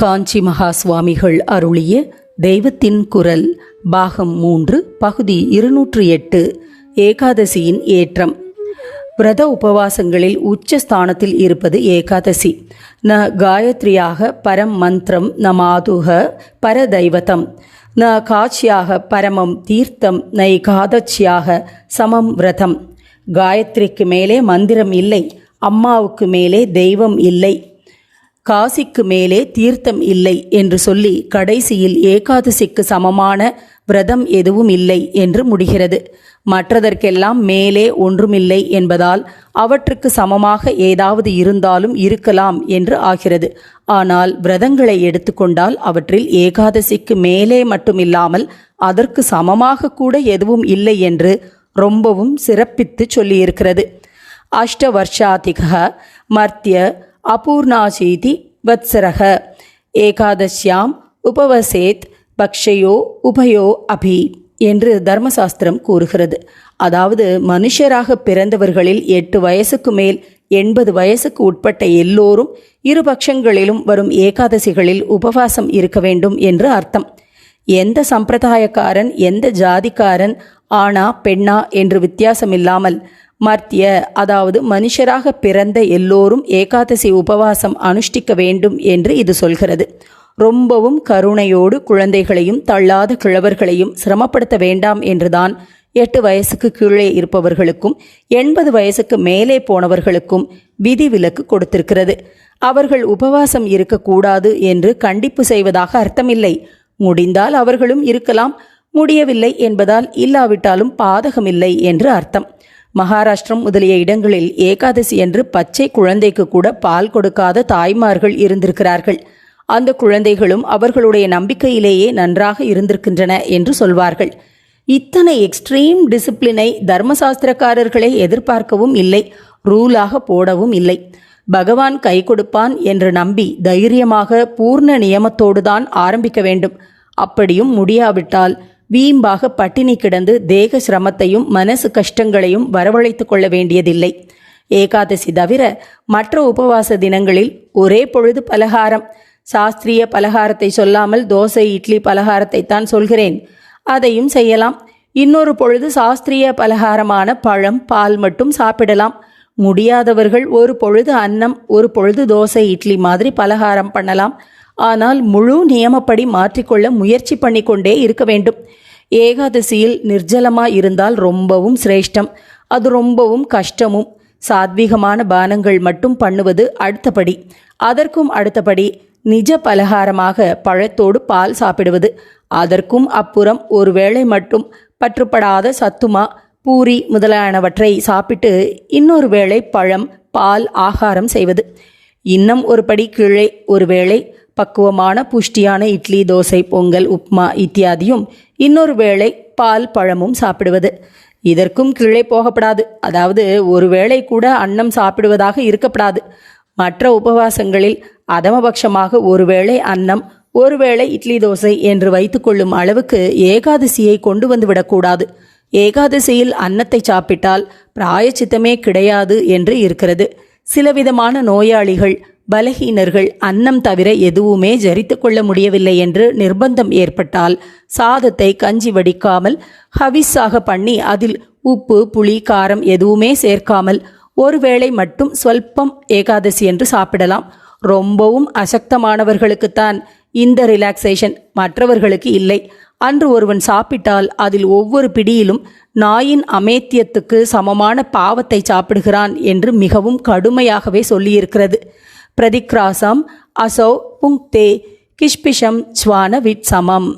காஞ்சி மகா சுவாமிகள் அருளிய தெய்வத்தின் குரல் பாகம் மூன்று பகுதி இருநூற்று எட்டு ஏகாதசியின் ஏற்றம். விரத உபவாசங்களில் உச்ச ஸ்தானத்தில் இருப்பது ஏகாதசி. ந காயத்ரியாக பரம் மந்திரம் ந மாதுக பரதைவதம் ந காட்சியாக பரமம் தீர்த்தம் ந ஏகாதட்சியாக சமம் விரதம். காயத்ரிக்கு மேலே மந்திரம் இல்லை அம்மாவுக்கு மேலே தெய்வம் இல்லை. காசிக்கு மேலே தீர்த்தம் இல்லை என்று சொல்லி கடைசியில் ஏகாதசிக்கு சமமான விரதம் எதுவும் இல்லை என்று முடிகிறது. மற்றதற்கெல்லாம் மேலே ஒன்றுமில்லை என்பதால் அவற்றுக்கு சமமாக ஏதாவது இருந்தாலும் இருக்கலாம் என்று ஆகிறது. ஆனால் விரதங்களை எடுத்துக்கொண்டால் அவற்றில் ஏகாதசிக்கு மேலே மட்டுமில்லாமல் அதற்கு சமமாக கூட எதுவும் இல்லை என்று ரொம்பவும் சிறப்பித்து சொல்லியிருக்கிறது. அஷ்டவர்ஷாதிக மர்த்திய அபூர்ணாசீதி வத்சரக. ஏகாதசியாம் உபவசேத் பக்ஷயோ உபயோ அபி என்று தர்மசாஸ்திரம் கூறுகிறது. அதாவது மனுஷராக பிறந்தவர்களில் எட்டு வயசுக்கு மேல் எண்பது வயசுக்கு உட்பட்ட எல்லோரும் இரு பட்சங்களிலும் வரும் ஏகாதசிகளில் உபவாசம் இருக்க வேண்டும் என்று அர்த்தம். எந்த சம்பிரதாயக்காரன் எந்த ஜாதிக்காரன் ஆணா பெண்ணா என்று வித்தியாசமில்லாமல் மர்த்திய அதாவது மனுஷராக பிறந்த எல்லோரும் ஏகாதசி உபவாசம் அனுஷ்டிக்க வேண்டும் என்று இது சொல்கிறது. ரொம்பவும் கருணையோடு குழந்தைகளையும் தள்ளாத கிழவர்களையும் சிரமப்படுத்த வேண்டாம் என்றுதான் எட்டு வயசுக்கு கீழே இருப்பவர்களுக்கும் எண்பது வயசுக்கு மேலே போனவர்களுக்கும் விதிவிலக்கு கொடுத்திருக்கிறது. அவர்கள் உபவாசம் இருக்கக்கூடாது என்று கண்டிப்பு செய்வதாக அர்த்தமில்லை. முடிந்தால் அவர்களும் இருக்கலாம். முடியவில்லை என்பதால் இல்லாவிட்டாலும் பாதகமில்லை என்று அர்த்தம். மகாராஷ்டிரம் முதலிய இடங்களில் ஏகாதசி என்று பச்சை குழந்தைக்கு கூட பால் கொடுக்காத தாய்மார்கள் இருந்திருக்கிறார்கள். அந்த குழந்தைகளும் அவர்களுடைய நம்பிக்கையிலேயே நன்றாக இருந்திருக்கின்றன என்று சொல்வார்கள். இத்தனை எக்ஸ்ட்ரீம் டிசிப்ளினை தர்மசாஸ்திரக்காரர்களை எதிர்பார்க்கவும் இல்லை ரூலாக போடவும் இல்லை. பகவான் கை கொடுப்பான் என்று நம்பி தைரியமாக பூர்ண நியமத்தோடு தான் ஆரம்பிக்க வேண்டும். அப்படியும் முடியாவிட்டால் வீம்பாக பட்டினி கிடந்து தேக சிரமத்தையும் மனசு கஷ்டங்களையும் வரவழைத்து கொள்ள வேண்டியதில்லை. ஏகாதசி தவிர மற்ற உபவாச தினங்களில் ஒரே பொழுது பலகாரம். சாஸ்திரிய பலகாரத்தை சொல்லாமல் தோசை இட்லி பலகாரத்தை தான் சொல்கிறேன். அதையும் செய்யலாம். இன்னொரு பொழுது சாஸ்திரிய பலகாரமான பழம் பால் மட்டும் சாப்பிடலாம். முடியாதவர்கள் ஒரு பொழுது அன்னம் ஒரு பொழுது தோசை இட்லி மாதிரி பலகாரம் பண்ணலாம். ஆனால் முழு நியமப்படி மாற்றிக்கொள்ள முயற்சி பண்ணிக்கொண்டே இருக்க வேண்டும். ஏகாதசியில் நிர்ஜலமாக இருந்தால் ரொம்பவும் சிரேஷ்டம். அது ரொம்பவும் கஷ்டமும். சாத்வீகமான பானங்கள் மட்டும் பண்ணுவது அடுத்தபடி. அதற்கும் அடுத்தபடி நிஜ பலகாரமாக பழத்தோடு பால் சாப்பிடுவது. அதற்கும் அப்புறம் ஒரு வேளை மட்டும் பற்றுப்படாத சத்துமா பூரி முதலானவற்றை சாப்பிட்டு இன்னொரு வேளை பழம் பால் ஆகாரம் செய்வது. இன்னும் ஒரு படி கீழே ஒருவேளை பக்குவமான புஷ்டியான இட்லி தோசை பொங்கல் உப்மா இத்தியாதியும் இன்னொரு வேளை பால் பழமும் சாப்பிடுவது. இதற்கும் கீழே போகப்படாது. அதாவது ஒரு வேளை கூட அன்னம் சாப்பிடுவதாக இருக்கப்படாது. மற்ற உபவாசங்களில் அதமபட்சமாக ஒருவேளை அன்னம் ஒருவேளை இட்லி தோசை என்று வைத்துக்கொள்ளும் அளவுக்கு ஏகாதசியை கொண்டு வந்து விடக்கூடாது. ஏகாதசியில் அன்னத்தை சாப்பிட்டால் பிராயச்சித்தமே கிடையாது என்று இருக்கிறது. சிலவிதமான நோயாளிகள் பலகீனர்கள் அன்னம் தவிர எதுவுமே ஜரித்து கொள்ள முடியவில்லை என்று நிர்பந்தம் ஏற்பட்டால் சாதத்தை கஞ்சி வடிக்காமல் ஹவிஸாக பண்ணி அதில் உப்பு புளி காரம் எதுவுமே சேர்க்காமல் ஒருவேளை மட்டும் சொல்பம் ஏகாதசி என்று சாப்பிடலாம். ரொம்பவும் அசக்தமானவர்களுக்குத்தான் இந்த ரிலாக்ஸேஷன் மற்றவர்களுக்கு இல்லை. அன்று ஒருவன் சாப்பிட்டால் அதில் ஒவ்வொரு பிடியிலும் நாயின் அமேத்தியத்துக்கு சமமான பாவத்தை சாப்பிடுகிறான் என்று மிகவும் கடுமையாகவே சொல்லியிருக்கிறது. பிரதிக்ராசம் அசௌ புங்தே கிஷ்பிஷம் ஸ்வான விட்சமம்